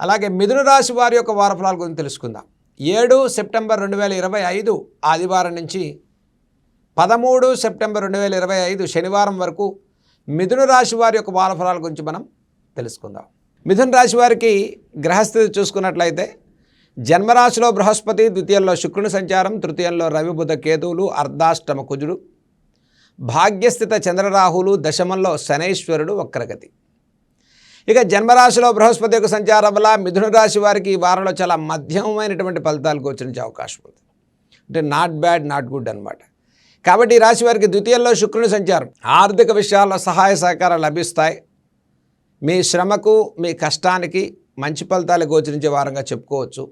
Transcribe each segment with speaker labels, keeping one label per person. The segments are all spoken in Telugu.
Speaker 1: అలాగే మిథున రాశి వారి యొక్క వారఫలాల గురించి తెలుసుకుందాం. ఏడు సెప్టెంబర్ రెండు వేల ఇరవై ఐదు ఆదివారం నుంచి పదమూడు సెప్టెంబర్ రెండు వేల ఇరవై ఐదు శనివారం వరకు మిథున రాశి వారి యొక్క వారఫలాల గురించి మనం తెలుసుకుందాం. మిథున రాశి వారికి గ్రహస్థితి చూసుకున్నట్లయితే జన్మరాశిలో బృహస్పతి ద్వితీయంలో శుక్రుని సంచారం తృతీయంలో రవి బుధ కేతువులు అర్ధాష్టమ కుజుడు భాగ్యస్థిత చంద్రరాహులు దశమంలో శనైశ్వరుడు వక్రగతి. ఇక జన్మరాశిలో బృహస్పతి యొక్క సంచారం వల్ల మిథున రాశి వారికి ఈ వారంలో చాలా మధ్యమైనటువంటి ఫలితాలు గోచరించే అవకాశం ఉంది. అంటే నాట్ బ్యాడ్ నాట్ గుడ్ అన్నమాట. కాబట్టి ఈ రాశి వారికి ద్వితీయంలో శుక్రుని సంచారం. ఆర్థిక విషయాల్లో సహాయ సహకారాలు లభిస్తాయి. మీ శ్రమకు మీ కష్టానికి మంచి ఫలితాలు గోచరించే వారంగా చెప్పుకోవచ్చు.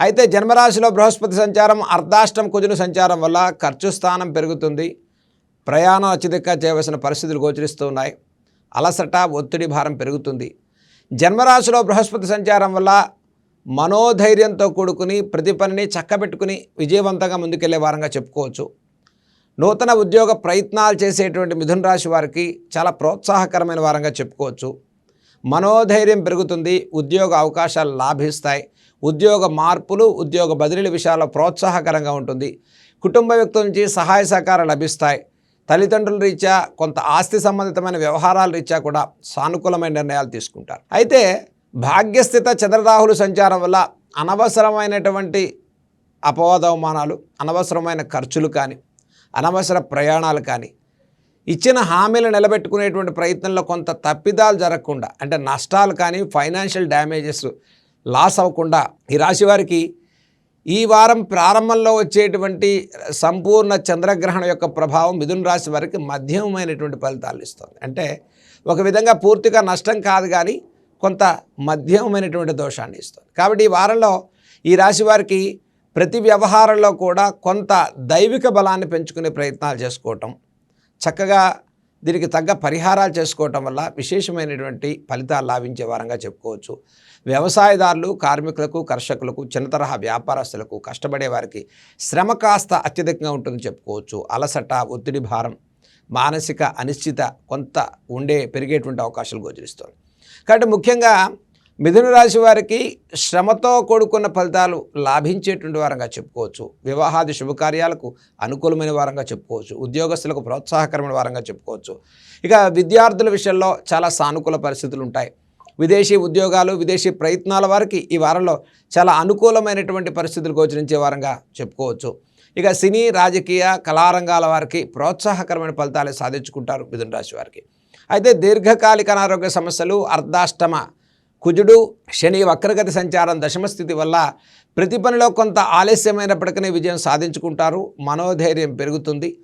Speaker 1: అయితే జన్మరాశిలో బృహస్పతి సంచారం అర్ధాష్టం కుజుని సంచారం వల్ల ఖర్చు స్థానం పెరుగుతుంది. ప్రయాణం అత్యధికంగా చేయవలసిన పరిస్థితులు గోచరిస్తున్నాయి అలసట ఒత్తిడి భారం పెరుగుతుంది. జన్మరాశిలో బృహస్పతి సంచారం వల్ల మనోధైర్యంతో కూడుకుని ప్రతి పనిని చక్కబెట్టుకుని విజయవంతంగా ముందుకెళ్ళే వారంగా చెప్పుకోవచ్చు. నూతన ఉద్యోగ ప్రయత్నాలు చేసేటువంటి మిథున రాశి వారికి చాలా ప్రోత్సాహకరమైన వారంగా చెప్పుకోవచ్చు. మనోధైర్యం పెరుగుతుంది ఉద్యోగ అవకాశాలు లాభిస్తాయి. ఉద్యోగ మార్పులు ఉద్యోగ బదిలీల విషయాల్లో ప్రోత్సాహకరంగా ఉంటుంది. కుటుంబ వ్యక్తుల నుంచి సహాయ సహకారాలు లభిస్తాయి. తల్లిదండ్రుల రీత్యా కొంత ఆస్తి సంబంధితమైన వ్యవహారాల రీత్యా కూడా సానుకూలమైన నిర్ణయాలు తీసుకుంటారు. అయితే భాగ్యస్థిత చంద్రరాహులు సంచారం వల్ల అనవసరమైనటువంటి అపవాదవమానాలు అనవసరమైన ఖర్చులు కానీ అనవసర ప్రయాణాలు కానీ ఇచ్చిన హామీలు నిలబెట్టుకునేటువంటి ప్రయత్నంలో కొంత తప్పిదాలు జరగకుండా అంటే నష్టాలు కానీ ఫైనాన్షియల్ డ్యామేజెస్ లాస్ అవ్వకుండా ఈ రాశి వారికి ఈ వారం ప్రారంభంలో వచ్చేటువంటి సంపూర్ణ చంద్రగ్రహణం యొక్క ప్రభావం మిథున రాశి వారికి మధ్యమైనటువంటి ఫలితాలు ఇస్తుంది. అంటే ఒక విధంగా పూర్తిగా నష్టం కాదు కానీ కొంత మధ్యమైనటువంటి దోషాన్ని ఇస్తుంది. కాబట్టి ఈ వారంలో ఈ రాశి వారికి ప్రతి వ్యవహారంలో కూడా కొంత దైవిక బలాన్ని పెంచుకునే ప్రయత్నాలు చేసుకోవటం చక్కగా దీనికి తగ్గ పరిహారాలు చేసుకోవటం వల్ల విశేషమైనటువంటి ఫలితాలు లాభించే వారంగా చెప్పుకోవచ్చు. వ్యవసాయదారులు కార్మికులకు కర్షకులకు చిన్న తరహా వ్యాపారస్తులకు కష్టపడే వారికి శ్రమ కాస్త అత్యధికంగా ఉంటుందని చెప్పుకోవచ్చు. అలసట ఒత్తిడి భారం మానసిక అనిశ్చిత కొంత ఉండే పెరిగేటువంటి అవకాశాలు గోచరిస్తుంది. కాబట్టి ముఖ్యంగా మిథున రాశి వారికి శ్రమతో కూడుకున్న ఫలితాలు లాభించేటువంటి వారంగా చెప్పుకోవచ్చు. వివాహాది శుభకార్యాలకు అనుకూలమైన వారంగా చెప్పుకోవచ్చు. ఉద్యోగస్తులకు ప్రోత్సాహకరమైన వారంగా చెప్పుకోవచ్చు. ఇక విద్యార్థుల విషయంలో చాలా సానుకూల పరిస్థితులు ఉంటాయి. విదేశీ ఉద్యోగాలు విదేశీ ప్రయత్నాల వారికి ఈ వారంలో చాలా అనుకూలమైనటువంటి పరిస్థితులు గోచరించే వారంగా చెప్పుకోవచ్చు. ఇక సినీ రాజకీయ కళారంగాల వారికి ప్రోత్సాహకరమైన ఫలితాలు సాధించుకుంటారు మిథున రాశి వారికి. అయితే దీర్ఘకాలిక అనారోగ్య సమస్యలు అర్ధాష్టమ కుజుడు శని వక్రగతి సంచారం దశమ స్థితి వల్ల ప్రతి పనిలో కొంత ఆలస్యమైనప్పటికీ విజయం సాధించుకుంటారు. మనోధైర్యం పెరుగుతుంది.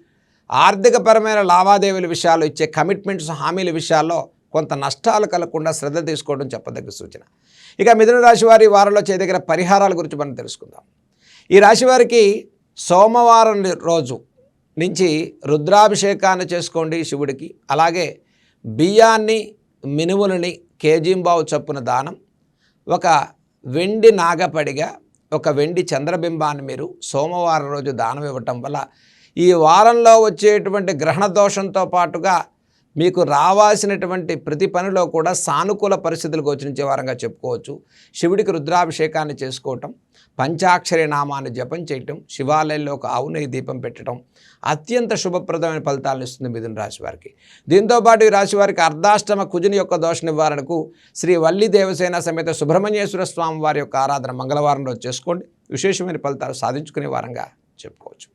Speaker 1: ఆర్థికపరమైన లావాదేవీల విషయాలు ఇచ్చే కమిట్మెంట్స్ హామీల విషయాల్లో కొంత నష్టాలు కలగకుండా శ్రద్ధ తీసుకోవడం చెప్పదగ్గ సూచన. ఇక మిథున రాశి వారి ఈ వారంలో చేయదగిన పరిహారాల గురించి మనం తెలుసుకుందాం. ఈ రాశి వారికి సోమవారం రోజు నుంచి రుద్రాభిషేకాన్ని చేసుకోండి శివుడికి. అలాగే బియ్యాన్ని మినుములని కేజీంబావు చొప్పున దానం ఒక వెండి నాగపడిగా ఒక వెండి చంద్రబింబాన్ని మీరు సోమవారం రోజు దానం ఇవ్వటం వల్ల ఈ వారంలో వచ్చేటువంటి గ్రహణ దోషంతో పాటుగా మీకు రావాల్సినటువంటి ప్రతి పనిలో కూడా సానుకూల పరిస్థితులు గోచరించే వారంగా చెప్పుకోవచ్చు. శివుడికి రుద్రాభిషేకాన్ని చేసుకోవటం పంచాక్షరి నామాన్ని జపం చేయటం శివాలయంలో ఒక ఆవు దీపం పెట్టడం అత్యంత శుభప్రదమైన ఫలితాలను ఇస్తుంది మిథున రాశి వారికి. దీంతోపాటు ఈ రాశి వారికి అర్ధాష్టమ కుజుని యొక్క దోష నివారణకు శ్రీ వల్లి దేవసేన సమేత సుబ్రహ్మణ్యేశ్వర స్వామి వారి యొక్క ఆరాధన మంగళవారం రోజు చేసుకోండి. విశేషమైన ఫలితాలు సాధించుకునే వారంగా చెప్పుకోవచ్చు.